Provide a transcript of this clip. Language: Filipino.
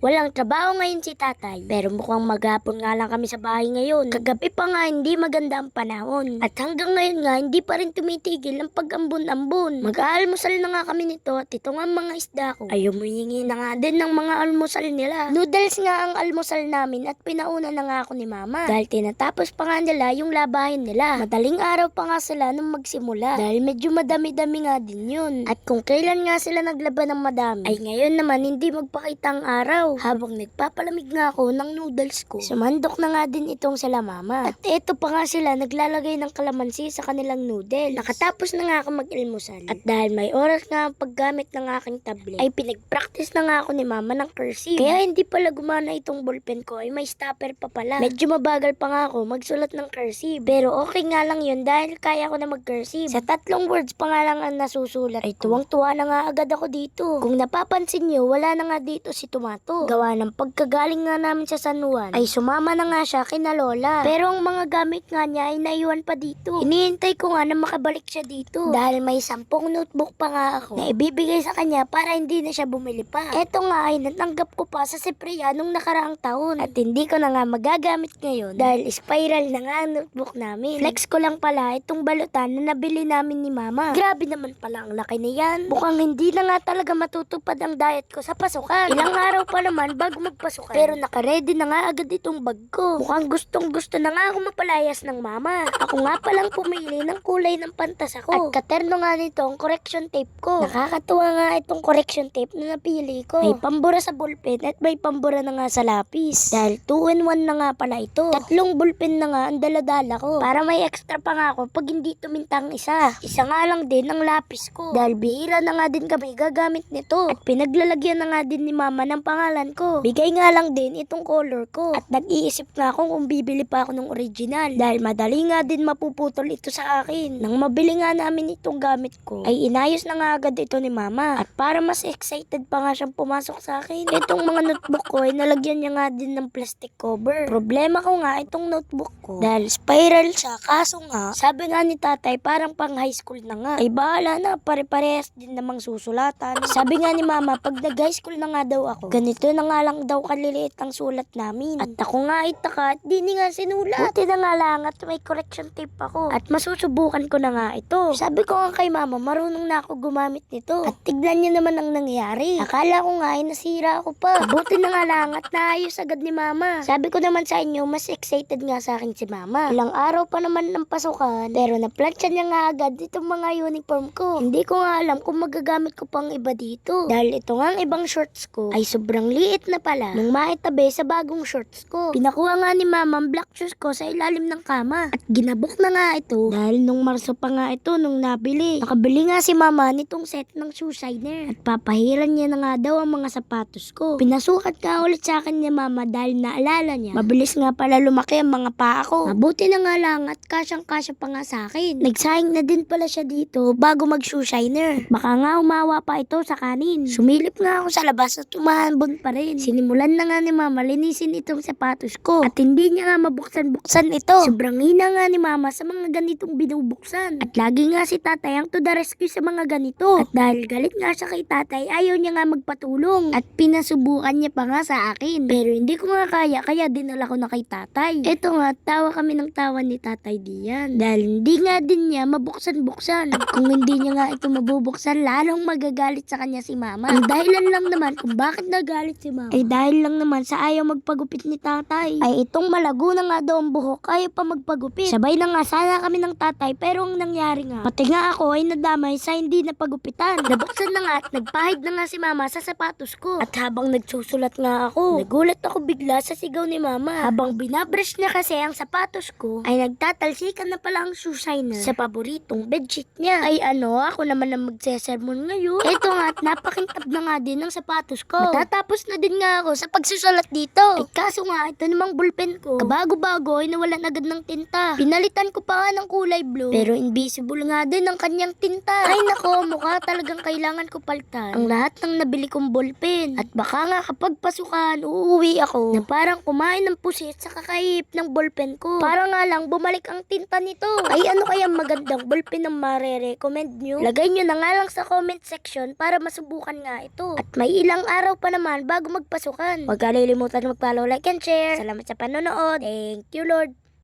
Walang trabaho ngayon si tatay, pero mukhang maghapon nga lang kami sa bahay ngayon. Kagabi pa nga hindi maganda ang panahon. At hanggang ngayon nga, hindi pa rin tumitigil ang pag-ambon-ambon. Mag-aalmusal na nga kami nito at ito nga mga isda ko. Ay humihingi na nga din ng mga almusal nila. Noodles nga ang almusal namin at pinauna na nga ako ni mama. Dahil tinatapos pa nga nila yung labahin nila. Madaling araw pa nga sila nung magsimula. Dahil medyo madami-dami nga din yun. At kung kailan nga sila naglaban ng madami, ay ngayon naman hindi magpakita ang araw. Habang nagpapalamig nga ako ng noodles ko, sumandok na nga din itong sila mama. At eto pa nga sila naglalagay ng kalamansi sa kanilang noodles. Nakatapos na nga ako mag-ilmusal. At dahil may oras nga ang paggamit ng aking tablet, ay pinag-practice na nga ako ni mama ng cursive. Kaya hindi pala gumana itong ballpen ko, ay may stopper pa pala. Medyo mabagal pa nga ako magsulat ng cursive. Pero okay nga lang yun dahil kaya ko na mag-cursive. Sa tatlong words pa nga lang ang nasusulat ay tuwang-tuwa na nga agad ako dito. Kung napapansin nyo, wala na nga dito si Tomato. Gawa ng pagkagaling nga namin sa San Juan, ay sumama na nga siya kina Lola. Pero ang mga gamit nga niya ay naiwan pa dito. Hinihintay ko nga na makabalik siya dito. Dahil may sampung notebook pa nga ako na ibibigay sa kanya para hindi na siya bumili pa. Eto nga ay natanggap ko pa sa Ciprian nung nakaraang taon. At hindi ko na nga magagamit ngayon dahil spiral na nga ang notebook namin. Flex ko lang pala itong balutan na nabili namin ni Mama. Grabe naman pala ang laki na yan. Mukhang hindi na nga talaga matutupad ang diet ko sa pasukan. Ilang araw pa naman bago magpasukan. Pero nakaredy na nga agad itong bag ko. Mukhang gustong gusto na nga ako mapalayas ng mama. Ako nga palang pumili ng kulay ng pantas ako. At katerno nga nito ang correction tape ko. Nakakatuwa nga itong correction tape na napili ko. May pambura sa ballpen at may pambura na nga sa lapis. Dahil 2 in 1 na nga pala ito. Tatlong ballpen na nga ang daladala ko. Para may extra pa nga ako pag hindi tumintang isa. Isa nga lang din ang lapis ko. Dahil bihira na nga din kami gagamit nito. At pinaglalagyan na nga din ni mama ng pangalan ko. Bigay nga lang din itong color ko. At nag-iisip nga ako kung bibili pa ako ng original. Dahil madali nga din mapuputol ito sa akin. Nang mabili nga namin itong gamit ko, ay inayos na nga agad ito ni mama. At para mas excited pa nga siyang pumasok sa akin. Itong mga notebook ko ay nalagyan niya nga din ng plastic cover. Problema ko nga itong notebook ko. Dahil spiral siya, kaso nga, sabi nga ni tatay parang pang high school na nga. Ay bahala na, pare-parehas din namang susulatan. Sabi nga ni mama, pag nag-high school na nga daw ako, ganito na nga lang daw kaliliit ang sulat namin. At ako nga ay taka at di ni nga sinulat. Buti na nga lang at may correction tape ako. At masusubukan ko na nga ito. Sabi ko nga kay mama, marunong na ako gumamit nito. At tignan niya naman ang nangyari. Akala ko nga ay nasira ako pa. Buti na nga lang at naayos agad ni mama. Sabi ko naman sa inyo, mas excited nga sa akin si mama. Ilang araw pa naman ng pasukan, pero naplansya niya nga agad itong mga uniform ko. Hindi ko nga alam kung magagamit ko pang iba dito. Dahil ito nga ang ibang shorts ko ay sobrang liit na pala nung maitabi sa bagong shorts ko. Pinakuha nga ni mama ang black shoes ko sa ilalim ng kama. At ginabok na nga ito dahil nung Marso pa nga ito nung nabili. Nakabili nga si mama nitong set ng shoe shiner. At papahiran niya na nga daw ang mga sapatos ko. Pinasukat nga ulit sa akin ni mama dahil naalala niya. Mabilis nga pala lumaki ang mga paa ko. Mabuti na nga lang at kasyang-kasya pa nga sa akin. Nagsayang na din pala siya dito bago mag shoe shiner. Baka nga umawa pa ito sa kanin. Sumilip nga ako sa labas at umahanbon pa rin. Sinimulan na nga ni mama linisin itong sapatos ko. At hindi niya nga mabuksan-buksan ito. Sobrang hina nga ni mama sa mga ganitong binubuksan. At lagi nga si tatay ang to the rescue sa mga ganito. At dahil galit nga siya kay tatay, ayaw niya nga magpatulong. At pinasubukan niya pa nga sa akin. Pero hindi ko nga kaya, kaya dinala ko na kay tatay. Eto nga, tawa kami ng tawa ni tatay diyan. Dahil hindi nga din niya mabuksan-buksan. At kung hindi niya nga ito mabubuksan, lalong magagalit sa kanya si mama. Ang dahilan lang naman kung bakit nagalit si mama, ay dahil lang naman sa ayaw magpagupit ni tatay. Ay itong malago na nga daw ang buhok, ayaw pa magpagupit. Sabay na nga sana kami ng tatay, pero ang nangyari nga, pati nga ako ay nadamay sa hindi na pagupitan. Nabuksan na nga at nagpahid na nga si mama sa sapatos ko. At habang nagsusulat nga ako, nagulat ako bigla sa sigaw ni mama. Habang binabrush niya kasi ang sapatos ko, ay nagtatalsikan na pala ang shoe shiner sa paboritong bedsheet niya. Ay ano, ako naman ang magsesermon ngayon. Ito nga at napakintab na nga din ang sapatos ko. Matatapos na din nga ako sa pagsusulat dito. Ay kaso nga, ito namang bulpen ko. Kabago-bago ay nawalan agad ng tinta. Pinalitan ko pa nga ng kulay blue. Pero invisible nga din ang kanyang tinta. Ay nako, mukha talagang kailangan ko palitan ang lahat ng nabili kong ballpen. At baka nga kapag pasukan, uuwi ako na parang kumain ng pusit sa kakaip ng ballpen ko. Para nga lang bumalik ang tinta nito. Ay ano kaya magandang ballpen ang mare-recommend nyo? Lagay nyo na nga lang sa comment section para masubukan nga ito. At may ilang araw pa naman bago magpasukan. Huwag kalilimutan mag-follow, like, and share. Salamat sa panonood. Thank you, Lord.